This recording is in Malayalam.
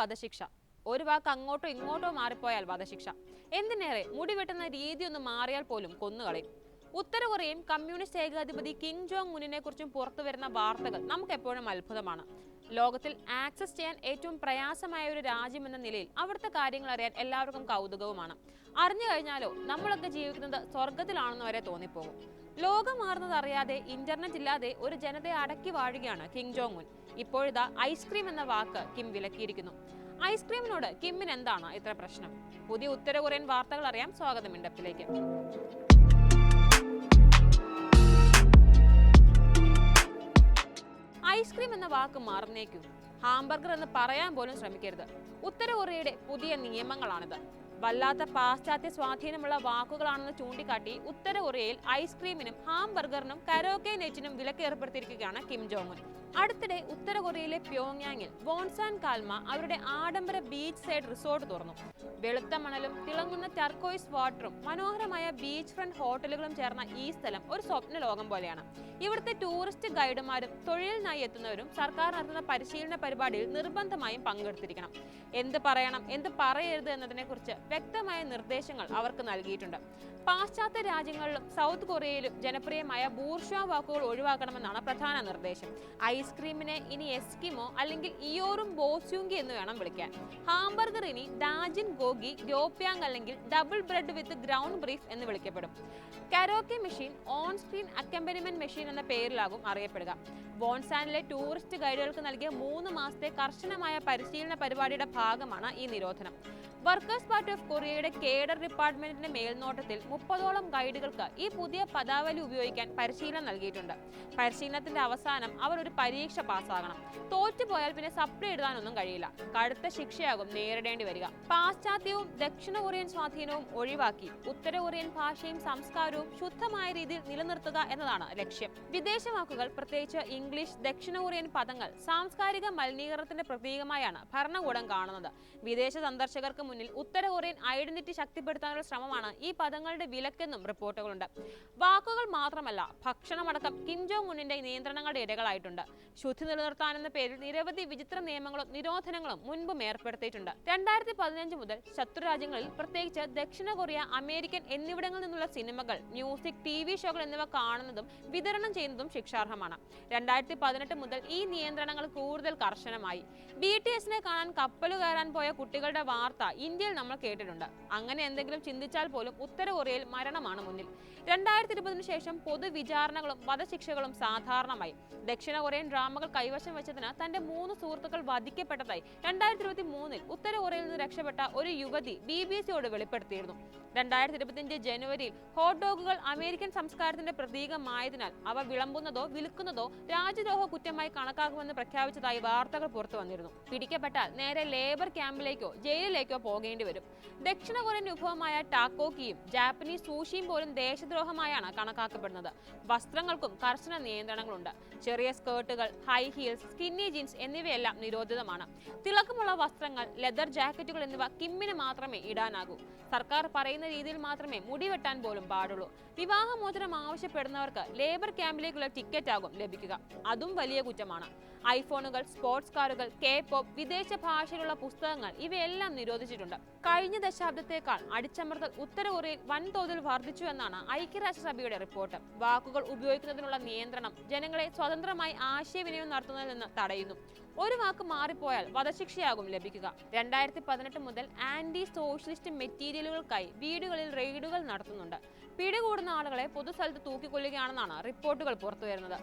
വധശിക്ഷ. ഒരു വാക്ക് അങ്ങോട്ടോ ഇങ്ങോട്ടോ മാറിപ്പോയാൽ വധശിക്ഷ. എന്തിനേറെ മുടി വെട്ടുന്ന രീതി ഒന്ന് മാറിയാൽ പോലും കൊന്നുകളയും. ഉത്തര കൊറിയയും കമ്മ്യൂണിസ്റ്റ് ഏകാധിപതി കിം ജോങ് മുന്നിനെ കുറിച്ചും പുറത്തുവരുന്ന വാർത്തകൾ നമുക്ക് എപ്പോഴും അത്ഭുതമാണ്. ലോകത്തിൽ ആക്സസ് ചെയ്യാൻ ഏറ്റവും പ്രയാസമായ ഒരു രാജ്യമെന്ന നിലയിൽ അവിടുത്തെ കാര്യങ്ങൾ അറിയാൻ എല്ലാവർക്കും കൗതുകവുമാണ്. അറിഞ്ഞു കഴിഞ്ഞാലോ നമ്മളൊക്കെ ജീവിക്കുന്നത് സ്വർഗത്തിലാണെന്ന് വരെ തോന്നിപ്പോകും. ലോകം മാറുന്നത് അറിയാതെ ഇന്റർനെറ്റ് ഇല്ലാതെ ഒരു ജനതയെ അടക്കി വാഴുകയാണ് കിങ് ജോങ് ഉൻ ഇപ്പോഴിതാ ഐസ്ക്രീം എന്ന വാക്ക് കിം വിലക്കിയിരിക്കുന്നു. ഐസ്ക്രീമിനോട് കിമ്മിന് എന്താണ് ഇത്ര പ്രശ്നം? പുതിയ ഉത്തര കൊറിയൻ വാർത്തകൾ അറിയാം. സ്വാഗതം ഇൻഡപ്പിലേക്ക് ഐസ്ക്രീം എന്ന വാക്ക് മറന്നേക്കൂ. ഹാംബർഗർ എന്ന് പറയാൻ പോലും ശ്രമിക്കരുത്. ഉത്തര കൊറിയയുടെ പുതിയ നിയമങ്ങളാണിത്. വല്ലാത്ത പാശ്ചാത്യ സ്വാധീനമുള്ള വാക്കുകളാണെന്ന് ചൂണ്ടിക്കാട്ടി ഉത്തര കൊറിയയിൽ ഐസ്ക്രീമിനും ഹാംബർഗറിനും കരോക്കെ നെറ്റിനും വിലക്ക് ഏർപ്പെടുത്തിയിരിക്കുകയാണ് കിം ജോങ് അടുത്തിടെ ഉത്തര കൊറിയയിലെ പ്യോങ്യാങ്ങിൽ വോൺസാൻ കാൽമ അവരുടെ ആഡംബര ബീച്ച് സൈഡ് റിസോർട്ട് തുറന്നു. വെളുത്ത മണലും തിളങ്ങുന്ന ടർക്കോയിസ് വാട്ടറും മനോഹരമായ ബീച്ച് ഫ്രണ്ട് ഹോട്ടലുകളും ചേർന്ന ഈ സ്ഥലം ഒരു സ്വപ്ന ലോകം പോലെയാണ്. ഇവിടുത്തെ ടൂറിസ്റ്റ് ഗൈഡുമാരും തൊഴിലിനായി എത്തുന്നവരും സർക്കാർ നടത്തുന്ന പരിശീലന പരിപാടിയിൽ നിർബന്ധമായും പങ്കെടുത്തിരിക്കണം. എന്ത് പറയണം എന്ത് പറയരുത് എന്നതിനെക്കുറിച്ച് വ്യക്തമായ നിർദ്ദേശങ്ങൾ അവർക്ക് നൽകിയിട്ടുണ്ട്. പാശ്ചാത്യ രാജ്യങ്ങളിലും സൗത്ത് കൊറിയയിലും ജനപ്രിയമായ ബൂർഷ്വ വാക്കുകൾ ഒഴിവാക്കണമെന്നാണ് പ്രധാന നിർദ്ദേശം. ഐസ്ക്രീമിനെ ഇനി എസ്കിമോ അല്ലെങ്കിൽ ഇയോറും ബോസ്യൂങ്കി എന്ന് വേണം വിളിക്കാൻ. ഹാംബർഗർ ഇനി ഡാജിൻ ഗോഗി ഗ്യോപ്യാങ് അല്ലെങ്കിൽ ഡബിൾ ബ്രെഡ് വിത്ത് ഗ്രൗണ്ട് ബ്രീഫ് എന്ന് വിളിക്കപ്പെടും. Karaoke machine on screen accompaniment machine എന്ന പേരിലാകും അറിയപ്പെടുക. ബോൺസാനിലെ ടൂറിസ്റ്റ് ഗൈഡുകൾക്ക് നൽകിയ മൂന്ന് മാസത്തെ കർശനമായ പരിശീലന പരിപാടിയുടെ ഭാഗമാണ് ഈ നിരോധനം. വർക്കേഴ്സ് പാർട്ടി ഓഫ് കൊറിയയുടെ കേഡർ ഡിപ്പാർട്ട്മെന്റിന്റെ മേൽനോട്ടത്തിൽ മുപ്പതോളം ഗൈഡുകൾക്ക് ഈ പുതിയ പദാവലി ഉപയോഗിക്കാൻ പരിശീലനം നൽകിയിട്ടുണ്ട്. പരിശീലനത്തിന്റെ അവസാനം അവർ ഒരു പരീക്ഷ പാസ്സാകണം. തോറ്റുപോയാൽ പിന്നെ സപ്ലൈ എഴുതാനൊന്നും കഴിയില്ല. കടുത്ത ശിക്ഷയാകും നേരിടേണ്ടി വരിക. പാശ്ചാത്യവും ദക്ഷിണ കൊറിയൻ സ്വാധീനവും ഒഴിവാക്കി ഉത്തര കൊറിയൻ ഭാഷയും സംസ്കാരവും ശുദ്ധമായ രീതിയിൽ നിലനിർത്തുക എന്നതാണ് ലക്ഷ്യം. വിദേശ വാക്കുകൾ പ്രത്യേകിച്ച് ഇംഗ്ലീഷ് ദക്ഷിണ കൊറിയൻ പദങ്ങൾ സാംസ്കാരിക മലിനീകരണത്തിന്റെ പ്രതീകമായാണ് ഭരണകൂടം കാണുന്നത്. വിദേശ സന്ദർശകർക്ക് മുന്നിൽ ഉത്തര കൊറിയൻ ഐഡന്റിറ്റി ശക്തിപ്പെടുത്താനുള്ള ശ്രമമാണ് ഈ പദങ്ങളുടെ വിലക്കെന്നും റിപ്പോർട്ടുകളുണ്ട്. വാക്കുകൾ മാത്രമല്ല ഭക്ഷണമടക്കം കിം ജോങ് ഉന്നിന്റെ നിയന്ത്രണങ്ങളുടെ ഇടകളായിട്ടുണ്ട് ശുദ്ധി നിലനിർത്താനെന്ന പേരിൽ നിരവധി വിചിത്ര നിയമങ്ങളും നിരോധനങ്ങളും മുൻപും ഏർപ്പെടുത്തിയിട്ടുണ്ട്. രണ്ടായിരത്തി പതിനഞ്ച് മുതൽ ശത്രുരാജ്യങ്ങളിൽ പ്രത്യേകിച്ച് ദക്ഷിണ കൊറിയ അമേരിക്കൻ എന്നിവിടങ്ങളിൽ നിന്നുള്ള സിനിമകൾ മ്യൂസിക് ടി വി ഷോകൾ എന്നിവ കാണുന്നതും വിതരണം ചെയ്യുന്നതും ശിക്ഷാർഹമാണ്. രണ്ടായിരത്തി പതിനെട്ട് മുതൽ ഈ നിയന്ത്രണങ്ങൾ കൂടുതൽ കർശനമായി. ബി ടി എസിനെ കാണാൻ കപ്പൽ കയറാൻ പോയ കുട്ടികളുടെ വാർത്ത ഇന്ത്യയിൽ നമ്മൾ കേട്ടിട്ടുണ്ട്. അങ്ങനെ എന്തെങ്കിലും ചിന്തിച്ചാൽ പോലും ഉത്തര കൊറിയയിൽ മരണമാണ് മുന്നിൽ. രണ്ടായിരത്തി ഇരുപതിനു ശേഷം പൊതുവിചാരണകളും വധശിക്ഷകളും സാധാരണമായി. ദക്ഷിണ കൊറിയൻ ഡ്രാമകൾ കൈവശം വെച്ചതിന് തന്റെ മൂന്ന് സുഹൃത്തുക്കൾ വധിക്കപ്പെട്ടതായി രണ്ടായിരത്തി ഇരുപത്തി മൂന്നിൽ ഉത്തര കൊറിയയിൽ നിന്ന് രക്ഷപ്പെട്ട ഒരു യുവതി ബി ബി സിയോട് വെളിപ്പെടുത്തിയിരുന്നു. രണ്ടായിരത്തി ഇരുപത്തിയഞ്ച് ജനുവരിയിൽ ഹോട്ട് ഡോഗുകൾ അമേരിക്കൻ സംസ്കാരത്തിന്റെ പ്രതീകമായതിനാൽ അവ വിളമ്പുന്നതോ വിൽക്കുന്നതോ രാജ്യദ്രോഹ കുറ്റമായി കണക്കാക്കുമെന്ന് പ്രഖ്യാപിച്ചതായി വാർത്തകൾ പുറത്തു വന്നിരുന്നു. പിടിക്കപ്പെട്ടാൽ നേരെ ലേബർ ക്യാമ്പിലേക്കോ ജയിലിലേക്കോ പോകേണ്ടി വരും. ദക്ഷിണ കൊറിയൻ വിഭവമായ ടാക്കോക്കിയും ജാപ്പനീസ് സൂഷിയും പോലും ദേശദ്രോഹമായാണ് കണക്കാക്കപ്പെടുന്നത്. വസ്ത്രങ്ങൾക്കും കർശന നിയന്ത്രണങ്ങളുണ്ട്. ചെറിയ സ്കേർട്ടുകൾ ഹൈ ഹീൽസ് സ്കിന്നി ജീൻസ് എന്നിവയെല്ലാം നിരോധിതമാണ്. തിളക്കമുള്ള വസ്ത്രങ്ങൾ ലെതർ ജാക്കറ്റുകൾ എന്നിവ കിമ്മിന് മാത്രമേ ഇടാനാകൂ. സർക്കാർ പറയുന്ന രീതിയിൽ മാത്രമേ മുടി വെട്ടാൻ പോലും പാടുള്ളൂ. വിവാഹമോചനം ആവശ്യപ്പെടുന്നവർക്ക് ലേബർ ക്യാമ്പിലേക്കുള്ള ടിക്കറ്റ് ആകും ലഭിക്കുക. അതും വലിയ കുറ്റമാണ്. ഐഫോണുകൾ സ്പോർട്സ് കാറുകൾ കെ പോപ്പ് വിദേശ ഭാഷയിലുള്ള പുസ്തകങ്ങൾ ഇവയെല്ലാം നിരോധിച്ചിട്ടുണ്ട്. വന്നിട്ടുണ്ട് കഴിഞ്ഞ ദശാബ്ദത്തേക്കാൾ അടിച്ചമർത്തൽ ഉത്തര കൊറിയയിൽ വൻതോതിൽ വർദ്ധിച്ചു എന്നാണ് ഐക്യരാഷ്ട്രസഭയുടെ റിപ്പോർട്ട്. വാക്കുകൾ ഉപയോഗിക്കുന്നതിനുള്ള നിയന്ത്രണം ജനങ്ങളെ സ്വതന്ത്രമായി ആശയവിനിമയം നടത്തുന്നതിൽ നിന്ന് തടയുന്നു. ഒരു വാക്ക് മാറിപ്പോയാൽ വധശിക്ഷയാകും ലഭിക്കുക. രണ്ടായിരത്തി പതിനെട്ട് മുതൽ ആന്റി സോഷ്യലിസ്റ്റ് മെറ്റീരിയലുകൾക്കായി വീടുകളിൽ റെയ്ഡുകൾ നടത്തുന്നുണ്ട്. പിടികൂടുന്ന ആളുകളെ പൊതുസ്ഥലത്ത് തൂക്കിക്കൊല്ലുകയാണെന്നാണ് റിപ്പോർട്ടുകൾ പുറത്തുവരുന്നത്.